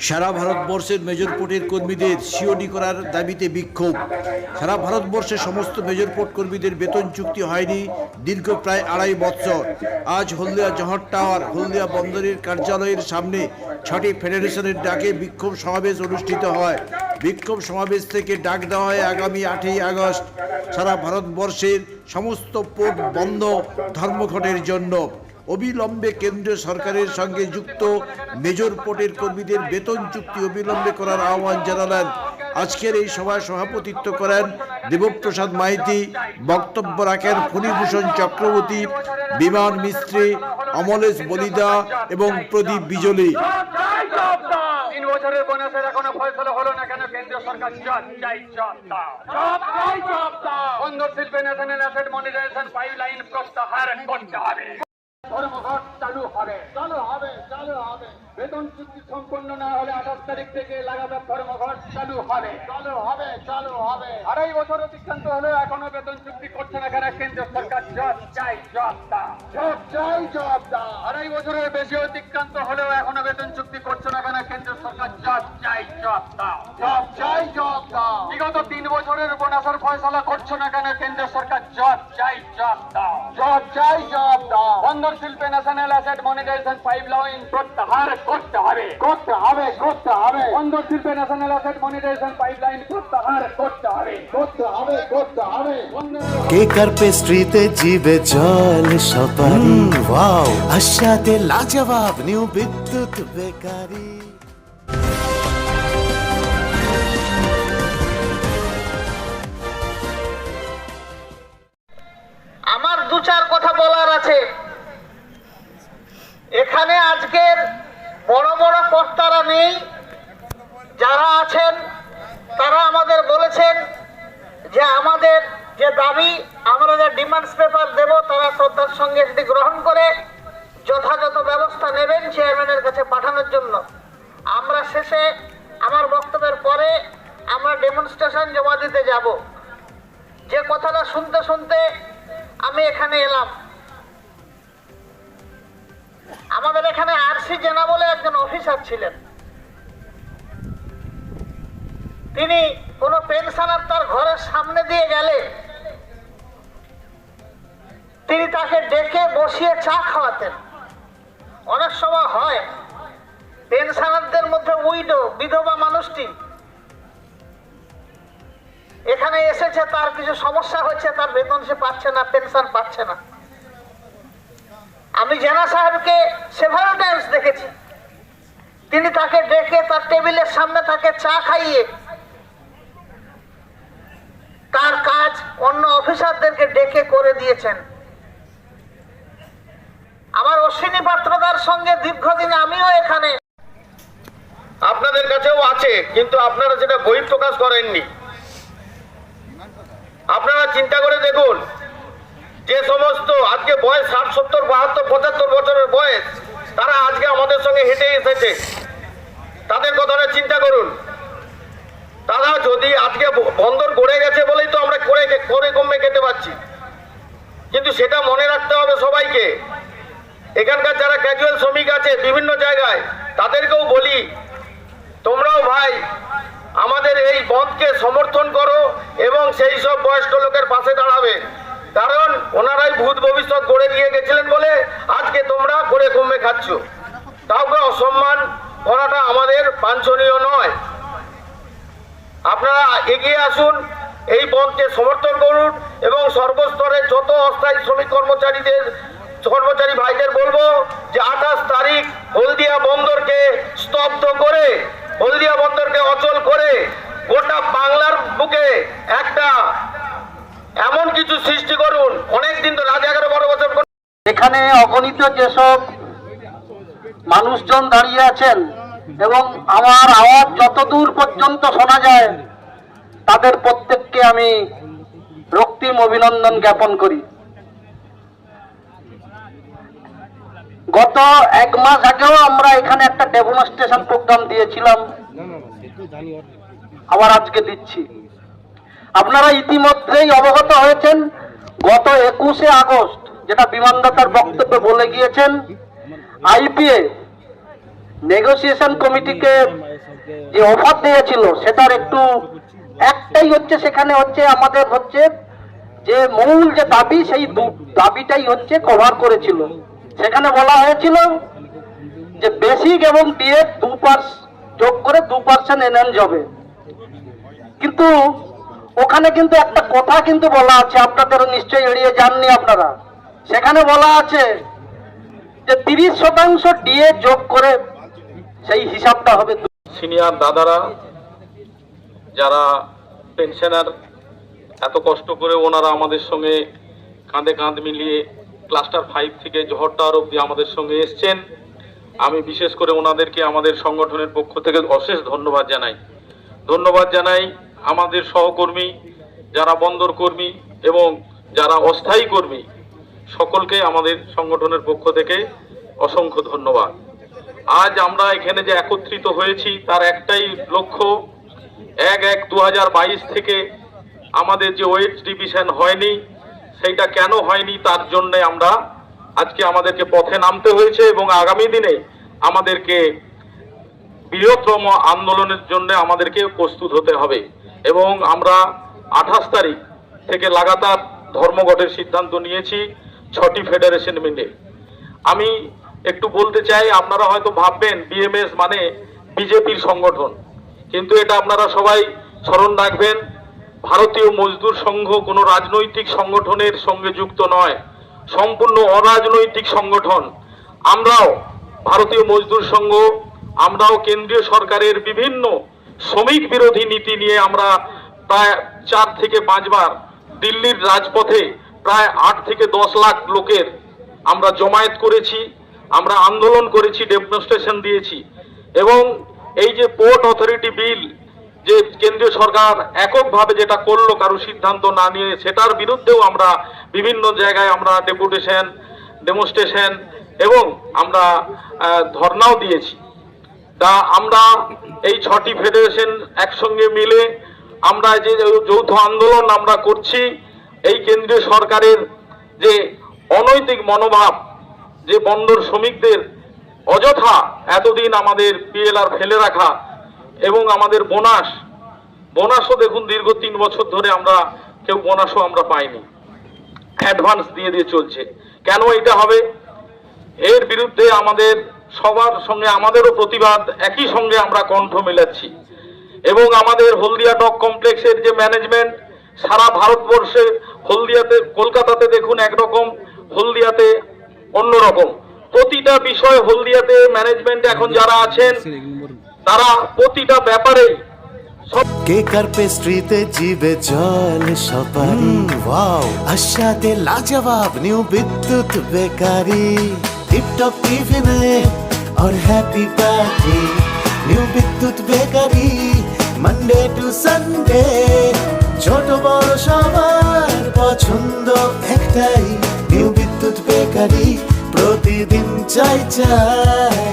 সারা ভারতবর্ষের মেজর পোর্টের কর্মীদের সিওডি করার দাবিতে বিক্ষোভ। সারা ভারতবর্ষের সমস্ত মেজর পোর্ট কর্মীদের বেতন চুক্তি হয়নি দীর্ঘ প্রায় আড়াই বছর। আজ হলদিয়া জহর টাওয়ার, হলদিয়া বন্দরের কার্যালয়ের সামনে ছটি ফেডারেশনের ডাকে বিক্ষোভ সমাবেশ অনুষ্ঠিত হয়। বিক্ষোভ সমাবেশ থেকে ডাক দেওয়া হয় আগামী আটই আগস্ট। সারা ভারতবর্ষের সমস্ত পোর্ট বন্ধ ধর্মঘটের জন্য। অবিলম্বে কেন্দ্রীয় সরকারের সঙ্গে যুক্ত মেজর পোর্টের কর্মীদের বেতন চুক্তি অবিলম্বে করার আহ্বান জানালেন। আজকের এই সভায় সভাপতিত্ব করেন দেবপ্রসাদ মাইতি বক্তব্য রাখেন ফণীভূষণ চক্রবর্তী বিমান মিস্ত্রি অমলেশ বলিদা এবং প্রদীপ বিজলি। তিন বছরের বোনাসের এখনও ফয়সলা হলো না কেন কেন্দ্র সরকার? জব চাই জব দাও। জব চাই জব দাও। বন্দর শিল্পে ন্যাশনাল অ্যাসেট মনিটাইজেশন পাইপলাইন প্রত্যাহার করতে হবে। ধর্মঘট চালু হবে। চালু হবে চালু হবে। বেতন চুক্তি সম্পন্ন না হলে আঠাশ তারিখ থেকে লাগাতার ধর্মঘট চালু হবে। চালু হবে চালু হবে। আড়াই বছর অতিক্রান্ত হলেও এখনও বেতন চুক্তি করছে না কেন? কেন্দ্র সরকার জব চাই জব দাও জব চাই জব দাও আড়াই বছরের বেশি অতিক্রান্ত হলেও এখনও বেতন চুক্তি করছে না কেন? কেন্দ্র সরকার জব চাই জব দাও জব চাই জব দাও বিগত তিন বছরের বোনাসের ফয়সলা করছে না কেন? কেন্দ্র সরকার জব চাই জব দাও জব চাই জব বন্দর শিল্পে ন্যাশনাল অ্যাসেট মনিটাইজেশন পাইপলাইন প্রত্যাহার করতে হবে। করতে হবে করতে হবে। বন্দর শিল্পে ন্যাশনাল অ্যাসেট মনিটাইজেশন পাইপলাইন প্রত্যাহার করতে হবে। করতে হবে করতে হবে। কেকার পেস্ট্রিতে জিবে জল সপারি? ওয়াও আশাতে লাজবাব নিউ বিদ্যুৎ বেকারি। আমার দু চার কথা বলার আছে। এখানে আজকের বড় বড় কর্তারা নেই, যারা আছেন, তারা আমাদের বলেছেন যে আমাদের যে দাবি, আমরা যে ডিমান্ডস পেপার দেব, তারা শ্রদ্ধার সঙ্গে সেটি গ্রহণ করে যথাযথ ব্যবস্থা নেবেন চেয়ারম্যানের কাছে পাঠানোর জন্য। আমরা শেষে আমার বক্তব্যের পরে আমরা ডেমনস্ট্রেশন জমা দিতে যাব। যে কথাটা শুনতে শুনতে আমি এখানে এলাম। আমাদের এখানে আরসি জেনা বলে একজন অফিসার ছিলেন। তিনি কোনো পেনশনার তার ঘরের সামনে দিয়ে গেলে তিনি তাকে ডেকে বসিয়ে চা খাওয়াতেন। অনেক সময় হয়, পেনশনারদের মধ্যে উইডো, বিধবা মানুষটি এখানে এসেছে, তার কিছু সমস্যা হচ্ছে তার বেতন সে পাচ্ছে না, পেনশন পাচ্ছে না। আমি জেনা সাহেবকে সেভারেল টাইমস দেখেছি। তিনি তাকে ডেকে তার টেবিলের সামনে তাকে চা খাইয়ে তার কাজ অন্য অফিসারদেরকে ডেকে করে দিয়েছেন। আমার অশ্বিনী পাত্রদার সঙ্গে দীর্ঘদিন আমিও এখানে। আপনাদের কাছেও আছে, কিন্তু আপনারা সেটা বহিঃপ্রকাশ করেননি। আপনারা চিন্তা করে দেখুন যে সমস্ত আজকে বয়স ষাট, সত্তর, বাহাত্তর, পঁচাত্তর বছরের বয়স, তারা আজকে আমাদের সঙ্গে হেঁটে এসেছে। তাদের কথাটা চিন্তা করুন। তারা যদি আজকে বন্দর গড়ে গেছে বলেই তো আমরা করে করে কমে খেতে পাচ্ছি কিন্তু সেটা মনে রাখতে হবে সবাইকে। এখানকার যারা ক্যাজুয়াল শ্রমিক আছে বিভিন্ন জায়গায়, তাদেরকেও বলি, তোমরাও ভাই, আমাদের এই বন্ধকে সমর্থন করো এবং সেই সব বয়স্ক লোকের পাশে দাঁড়াবে। কারণ ওনারাই ভূত ভবিষ্যৎ গড়ে দিয়ে গেছিলেন বলে আজকে তোমরা করে কমে খাচ্ছ। কাউকে অসম্মান করাটা আমাদের বাঞ্ছনীয় নয়। আপনারা এগিয়ে আসুন, এই বন্ধকে সমর্থন করুন এবং সর্বস্তরের যত অস্থায়ী শ্রমিক কর্মচারীদের, কর্মচারী ভাইদের বলব যে আঠাশ তারিখ হলদিয়া বন্দরকে স্তব্ধ করে, হলদিয়া বন্দরকে অচল করে গোটা বাংলার বুকে একটা এমন কিছু সৃষ্টি করুন অনেক দিন তো রাজ এগারো বারো বছর কোনো এখানে অগণিত যেসব মানুষজন দাঁড়িয়ে আছেন এবং আমার আওয়াজ যতদূর পর্যন্ত শোনা যায়, তাদের প্রত্যেককে আমি রক্তিম অভিনন্দন জ্ঞাপন করি। গত এক মাস আগেও আমরা এখানে একটা ডেমনস্ট্রেশন প্রোগ্রাম দিয়েছিলাম। আবার আজকে দিচ্ছি। আপনারা ইতিমধ্যেই অবগত হয়েছেন, গত একুশে আগস্ট যেটা বিমানদাতার বক্তব্যে বলে গিয়েছেন, আইপিএ নেগোসিয়েশন কমিটিকে যে অফার দিয়েছিল, সেটার একটু একটাই হচ্ছে, সেখানে হচ্ছে আমাদের হচ্ছে যে মূল যে দাবি, সেই দাবিটাই হচ্ছে কভার করেছিল। সেখানে বলা হয়েছিল যে বেসিক এবং ডিএ দু পার্স যোগ করে দু পার্সেন্ট এনএন যাবে কিন্তু ওখানে কিন্তু একটা কথা কিন্তু বলা আছে, আপনাদেরও নিশ্চয়ই এড়িয়ে যাননি আপনারা। সেখানে বলা আছে যে তিরিশ শতাংশ ডিএ যোগ করে সেই হিসাবটা হবে সিনিয়র দাদারা, যারা পেনশনার এত কষ্ট করে ওনারা আমাদের সঙ্গে কাঁধে কাঁধ মিলিয়ে ক্লাস্টার ফাইভ থেকে জহরটার অবধি আমাদের সঙ্গে এসছেন। আমি বিশেষ করে ওনাদেরকে আমাদের সংগঠনের পক্ষ থেকে অশেষ ধন্যবাদ জানাই। ধন্যবাদ জানাই আমাদের সহকর্মী, যারা বন্দর কর্মী এবং যারা অস্থায়ী কর্মী সকলকে আমাদের সংগঠনের পক্ষ থেকে অসংখ্য ধন্যবাদ। আজ আমরা এখানে যে একত্রিত হয়েছি, তার একটাই লক্ষ্য, এক এক দু থেকে আমাদের যে ওয়েট ডিভিশন হয়নি, সেইটা কেন হয়নি, তার জন্যে আমরা আজকে আমাদেরকে পথে নামতে হয়েছে এবং আগামী দিনে আমাদেরকে বৃহত্তম আন্দোলনের জন্য আমাদেরকে প্রস্তুত হতে হবে এবং আমরা আঠাশ তারিখ থেকে লাগাতার ধর্মঘটের সিদ্ধান্ত নিয়েছি। ছটি ফেডারেশন মিলে। আমি একটু বলতে চাই, আপনারা হয়তো ভাববেন বিএমএস মানে বিজেপির সংগঠন। কিন্তু এটা আপনারা সবাই স্মরণ রাখবেন, ভারতীয় মজদুর সংঘ কোনো রাজনৈতিক সংগঠনের সঙ্গে যুক্ত নয়, সম্পূর্ণ অরাজনৈতিক সংগঠন। আমরাও ভারতীয় মজদুর সংঘ, আমরাও কেন্দ্রীয় সরকারের বিভিন্ন শ্রমিক বিরোধী নীতি নিয়ে আমরা প্রায় চার থেকে পাঁচবার দিল্লির রাজপথে প্রায় আট থেকে দশ লাখ লোকের আমরা জমায়েত করেছি, আমরা আন্দোলন করেছি, ডেমনস্ট্রেশন দিয়েছি। এবং এই যে পোর্ট অথরিটি বিল যে কেন্দ্রীয় সরকার এককভাবে যেটা করল, কারও সিদ্ধান্ত না নিয়ে, সেটার বিরুদ্ধেও আমরা বিভিন্ন জায়গায় আমরা ডেপুটেশন, ডেমনস্ট্রেশন এবং আমরা ধর্নাও দিয়েছি। তা আমরা এই ছটি ফেডারেশন একসঙ্গে মিলে আমরা যে যৌথ আন্দোলন আমরা করছি এই কেন্দ্রীয় সরকারের যে অনৈতিক মনোভাব, যে বন্দর শ্রমিকদের অযথা এতদিন আমাদের পিএলআর ফেলে রাখা এবং আমাদের বোনাস, বোনাসও দেখুন দীর্ঘ তিন বছর ধরে আমরা, কেউ বোনাসও আমরা পাইনি। অ্যাডভান্স দিয়ে দিয়ে চলছে। কেন এটা হবে? এর বিরুদ্ধে আমাদের সবার সঙ্গে, আমাদেরও প্রতিবাদ, একই সঙ্গে আমরা কণ্ঠ মেলাচ্ছি। এবং আমাদের হলদিয়া ডক কমপ্লেক্সের যে ম্যানেজমেন্ট, সারা ভারতবর্ষে হলদিয়াতে কলকাতাতে দেখুন একরকম হলদিয়াতে অন্যরকম প্রতিটা বিষয় হলদিয়াতে ম্যানেজমেন্ট এখন যারা আছেন তারা প্রতিটা ব্যাপারে সব কেকার পেস্ট্রিতে জিবে জল সপারি ওয়াও আশাতে লাজবাব নিউ বিদ্যুৎ বেকারি টিপটপ টিফিনে और happy party new Bidyut bakery Monday to Sunday ছোট বড় সবার চারি প্রতিদিন চাই চাই।